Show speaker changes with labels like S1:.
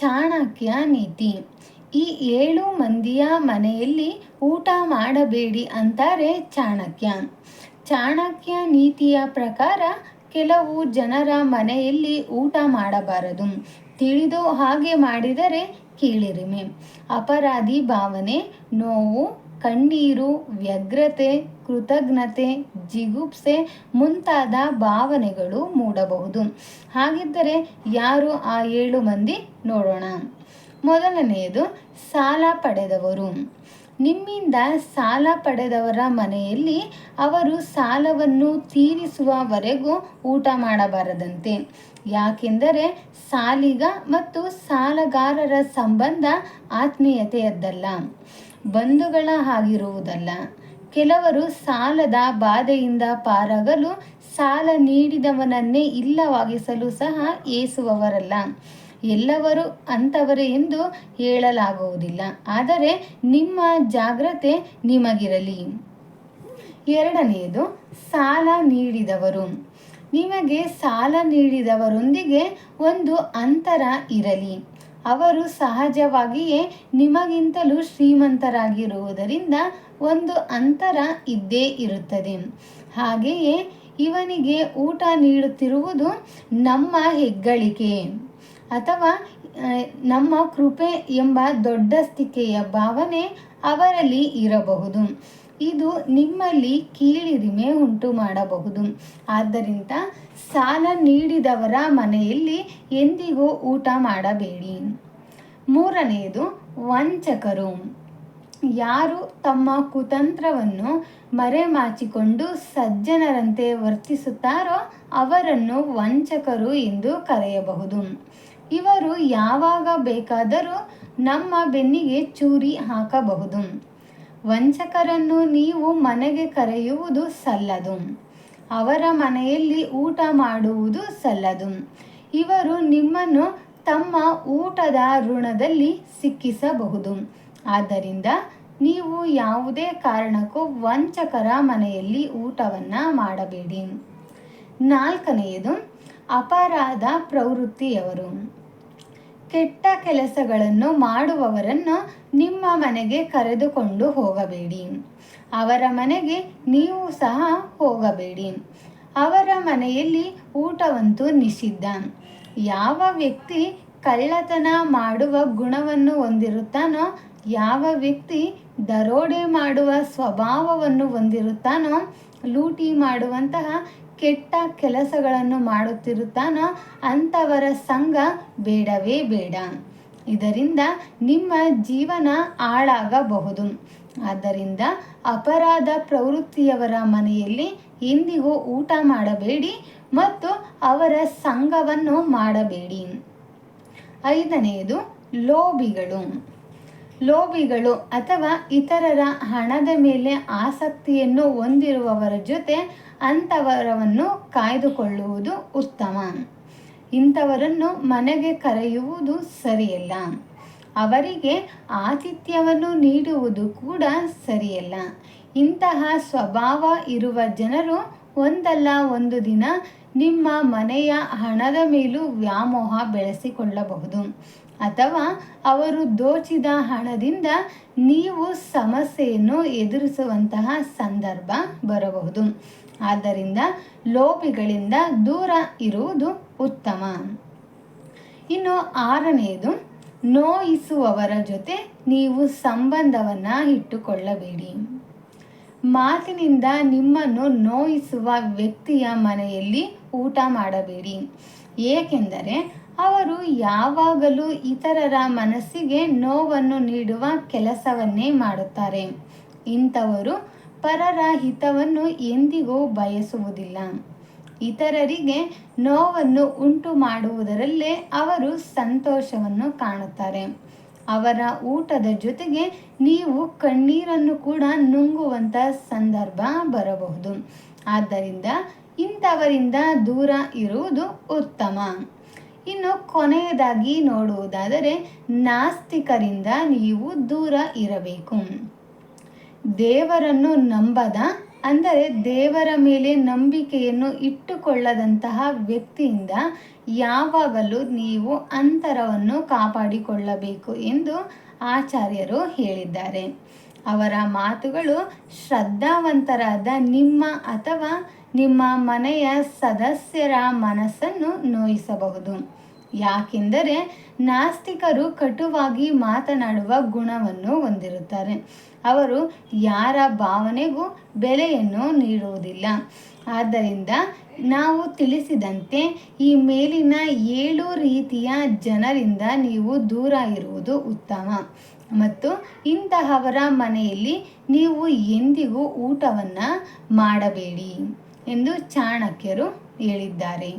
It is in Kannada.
S1: ಚಾಣಕ್ಯ ನೀತಿ. ಈ ಏಳು ಮಂದಿಯ ಮನೆಯಲ್ಲಿ ಊಟ ಮಾಡಬೇಡಿ ಅಂತಾರೆ ಚಾಣಕ್ಯ. ಚಾಣಕ್ಯ ನೀತಿಯ ಪ್ರಕಾರ ಕೆಲವು ಜನರ ಮನೆಯಲ್ಲಿ ಊಟ ಮಾಡಬಾರದು. ತಿಳಿದು ಹಾಗೆ ಮಾಡಿದರೆ ಕೀಳಿರಿಮೆ. ಅಪರಾಧಿ ಭಾವನೆ, ನೋವು ಕಣ್ಣೀರು, ವ್ಯಗ್ರತೆ, ಕೃತಜ್ಞತೆ, ಜಿಗುಪ್ಸೆ ಮುಂತಾದ ಭಾವನೆಗಳು ಮೂಡಬಹುದು. ಹಾಗಿದ್ದರೆ ಯಾರು ಆ ಏಳು ಮಂದಿ ನೋಡೋಣ. ಮೊದಲನೆಯದು, ಸಾಲ ಪಡೆದವರು. ನಿಮ್ಮಿಂದ ಸಾಲ ಪಡೆದವರ ಮನೆಯಲ್ಲಿ ಅವರು ಸಾಲವನ್ನು ತೀರಿಸುವವರೆಗೂ ಊಟ ಮಾಡಬಾರದಂತೆ. ಯಾಕೆಂದರೆ ಸಾಲಿಗ ಮತ್ತು ಸಾಲಗಾರರ ಸಂಬಂಧ ಆತ್ಮೀಯತೆಯದ್ದಲ್ಲ. ಬಂಧುಗಳ ಹಾಗಿರುವುದಲ್ಲ, ಕೆಲವರು ಸಾಲದ ಬಾಧೆಯಿಂದ ಪಾರಾಗಲು ಸಾಲ ನೀಡಿದವನನ್ನೇ ಇಲ್ಲವಾಗಿಸಲು ಸಹ ಏಸುವವರಲ್ಲ. ಎಲ್ಲವರು ಅಂಥವರೇ ಎಂದು ಹೇಳಲಾಗುವುದಿಲ್ಲ. ಆದರೆ ನಿಮ್ಮ ಜಾಗ್ರತೆ ನಿಮಗಿರಲಿ. ಎರಡನೆಯದು, ಸಾಲ ನೀಡಿದವರು. ನಿಮಗೆ ಸಾಲ ನೀಡಿದವರೊಂದಿಗೆ ಒಂದು ಅಂತರ ಇರಲಿ. ಅವರು ಸಹಜವಾಗಿಯೇ ನಿಮಗಿಂತಲೂ ಶ್ರೀಮಂತರಾಗಿರುವುದರಿಂದ ಒಂದು ಅಂತರ ಇದ್ದೇ ಇರುತ್ತದೆ. ಹಾಗೆಯೇ ಇವನಿಗೆ ಊಟ ನೀಡುತ್ತಿರುವುದು ನಮ್ಮ ಹೆಗ್ಗಳಿಕೆ ಅಥವಾ ನಮ್ಮ ಕೃಪೆ ಎಂಬ ದೊಡ್ಡ ದೊಡ್ಡಸ್ತಿಕೆಯ ಭಾವನೆ ಅವರಲ್ಲಿ ಇರಬಹುದು. ಇದು ನಿಮ್ಮಲ್ಲಿ ಕೀಳಿರಿಮೆ ಉಂಟು ಮಾಡಬಹುದು. ಆದ್ದರಿಂದ ಸಾಲ ನೀಡಿದವರ ಮನೆಯಲ್ಲಿ ಎಂದಿಗೂ ಊಟ ಮಾಡಬೇಡಿ. ಮೂರನೆಯದು, ವಂಚಕರು. ಯಾರು ತಮ್ಮ ಕುತಂತ್ರವನ್ನು ಮರೆಮಾಚಿಕೊಂಡು ಸಜ್ಜನರಂತೆ ವರ್ತಿಸುತ್ತಾರೋ ಅವರನ್ನು ವಂಚಕರು ಎಂದು ಕರೆಯಬಹುದು. ಇವರು ಯಾವಾಗ ಬೇಕಾದರೂ ನಮ್ಮ ಬೆನ್ನಿಗೆ ಚೂರಿ ಹಾಕಬಹುದು. ವಂಚಕರನ್ನು ನೀವು ಮನೆಗೆ ಕರೆಯುವುದು ಸಲ್ಲದು. ಅವರ ಮನೆಯಲ್ಲಿ ಊಟ ಮಾಡುವುದು ಸಲ್ಲದು. ಇವರು ನಿಮ್ಮನ್ನು ತಮ್ಮ ಊಟದ ಋಣದಲ್ಲಿ ಸಿಕ್ಕಿಸಬಹುದು. ಆದ್ದರಿಂದ ನೀವು ಯಾವುದೇ ಕಾರಣಕ್ಕೂ ವಂಚಕರ ಮನೆಯಲ್ಲಿ ಊಟವನ್ನು ಮಾಡಬೇಡಿ. ನಾಲ್ಕನೆಯದು, ಅಪರಾಧ ಪ್ರವೃತ್ತಿಯವರು. ಕೆಟ್ಟ ಕೆಲಸಗಳನ್ನು ಮಾಡುವವರನ್ನು ನಿಮ್ಮ ಮನೆಗೆ ಕರೆದುಕೊಂಡು ಹೋಗಬೇಡಿ. ಅವರ ಮನೆಗೆ ನೀವು ಸಹ ಹೋಗಬೇಡಿ. ಅವರ ಮನೆಯಲ್ಲಿ ಊಟವಂತೂ ನಿಷಿದ್ಧ. ಯಾವ ವ್ಯಕ್ತಿ ಕಳ್ಳತನ ಮಾಡುವ ಗುಣವನ್ನು ಹೊಂದಿರುತ್ತಾನೋ ಯಾವ ವ್ಯಕ್ತಿ ದರೋಡೆ ಮಾಡುವ ಸ್ವಭಾವವನ್ನು ಹೊಂದಿರುತ್ತಾನೋ, ಲೂಟಿ ಮಾಡುವಂತಹ ಕೆಟ್ಟ ಕೆಲಸಗಳನ್ನು ಮಾಡುತ್ತಿರುತ್ತಾನೋ ಅಂಥವರ ಸಂಘ ಬೇಡವೇ ಬೇಡ. ಇದರಿಂದ ನಿಮ್ಮ ಜೀವನ ಹಾಳಾಗಬಹುದು. ಆದ್ದರಿಂದ ಅಪರಾಧ ಪ್ರವೃತ್ತಿಯವರ ಮನೆಯಲ್ಲಿ ಎಂದಿಗೂ ಊಟ ಮಾಡಬೇಡಿ ಮತ್ತು ಅವರ ಸಂಘವನ್ನು ಮಾಡಬೇಡಿ. ಐದನೆಯದು ಲೋಭಿಗಳು. ಲೋಭಿಗಳು ಅಥವಾ ಇತರರ ಹಣದ ಮೇಲೆ ಆಸಕ್ತಿಯನ್ನು ಹೊಂದಿರುವವರ ಜೊತೆ ಅಂಥವರವನ್ನು ಕಾಯ್ದುಕೊಳ್ಳುವುದು ಉತ್ತಮ. ಇಂಥವರನ್ನು ಮನೆಗೆ ಕರೆಯುವುದು ಸರಿಯಲ್ಲ. ಅವರಿಗೆ ಆತಿಥ್ಯವನ್ನು ನೀಡುವುದು ಕೂಡ ಸರಿಯಲ್ಲ. ಇಂತಹ ಸ್ವಭಾವ ಇರುವ ಜನರು ಒಂದಲ್ಲ ಒಂದು ದಿನ ನಿಮ್ಮ ಮನೆಯ ಹಣದ ಮೇಲೂ ವ್ಯಾಮೋಹ ಬೆಳೆಸಿಕೊಳ್ಳಬಹುದು. ಅಥವಾ ಅವರು ದೋಚಿದ ಹಣದಿಂದ ನೀವು ಸಮಸ್ಯೆಯನ್ನು ಎದುರಿಸುವಂತಹ ಸಂದರ್ಭ ಬರಬಹುದು. ಆದ್ದರಿಂದ ಲೋಭಿಗಳಿಂದ ದೂರ ಇರುವುದು ಉತ್ತಮ. ಇನ್ನು ಆರನೆಯದು ನೋಯಿಸುವವರ ಜೊತೆ ನೀವು ಸಂಬಂಧವನ್ನು ಇಟ್ಟುಕೊಳ್ಳಬೇಡಿ. ಮಾತಿನಿಂದ ನಿಮ್ಮನ್ನು ನೋಯಿಸುವ ವ್ಯಕ್ತಿಯ ಮನೆಯಲ್ಲಿ ಊಟ ಮಾಡಬೇಡಿ. ಏಕೆಂದರೆ ಅವರು ಯಾವಾಗಲೂ ಇತರರ ಮನಸ್ಸಿಗೆ ನೋವನ್ನು ನೀಡುವ ಕೆಲಸವನ್ನೇ ಮಾಡುತ್ತಾರೆ. ಇಂಥವರು ಪರರ ಹಿತವನ್ನು ಎಂದಿಗೂ ಬಯಸುವುದಿಲ್ಲ. ಇತರರಿಗೆ ನೋವನ್ನು ಉಂಟು ಮಾಡುವುದರಲ್ಲೇ ಅವರು ಸಂತೋಷವನ್ನು ಕಾಣುತ್ತಾರೆ. ಅವರ ಊಟದ ಜೊತೆಗೆ ನೀವು ಕಣ್ಣೀರನ್ನು ಕೂಡ ನುಂಗುವಂಥ ಸಂದರ್ಭ ಬರಬಹುದು. ಆದ್ದರಿಂದ ಇಂಥವರಿಂದ ದೂರ ಇರುವುದು ಉತ್ತಮ. ಇನ್ನು ಕೊನೆಯದಾಗಿ ನೋಡುವುದಾದರೆ ನಾಸ್ತಿಕರಿಂದ ನೀವು ದೂರ ಇರಬೇಕು. ದೇವರನ್ನು ನಂಬದ, ಅಂದರೆ ದೇವರ ಮೇಲೆ ನಂಬಿಕೆಯನ್ನು ಇಟ್ಟುಕೊಳ್ಳದಂತಹ ವ್ಯಕ್ತಿಯಿಂದ ಯಾವಾಗಲೂ ನೀವು ಅಂತರವನ್ನು ಕಾಪಾಡಿಕೊಳ್ಳಬೇಕು ಎಂದು ಆಚಾರ್ಯರು ಹೇಳಿದ್ದಾರೆ. ಅವರ ಮಾತುಗಳು ಶ್ರದ್ಧಾವಂತರಾದ ನಿಮ್ಮ ಅಥವಾ ನಿಮ್ಮ ಮನೆಯ ಸದಸ್ಯರ ಮನಸ್ಸನ್ನು ನೋಯಿಸಬಹುದು. ಯಾಕೆಂದರೆ ನಾಸ್ತಿಕರು ಕಟುವಾಗಿ ಮಾತನಾಡುವ ಗುಣವನ್ನು ಹೊಂದಿರುತ್ತಾರೆ. ಅವರು ಯಾರ ಭಾವನೆಗೂ ಬೆಲೆಯನ್ನು ನೀಡುವುದಿಲ್ಲ. ಆದ್ದರಿಂದ ನಾವು ತಿಳಿಸಿದಂತೆ ಈ ಮೇಲಿನ ಏಳು ರೀತಿಯ ಜನರಿಂದ ನೀವು ದೂರ ಇರುವುದು ಉತ್ತಮ. ಮತ್ತು ಇಂತಹವರ ಮನೆಯಲ್ಲಿ ನೀವು ಎಂದಿಗೂ ಊಟವನ್ನು ಮಾಡಬೇಡಿ ಎಂದು ಚಾಣಕ್ಯರು ಹೇಳಿದ್ದಾರೆ.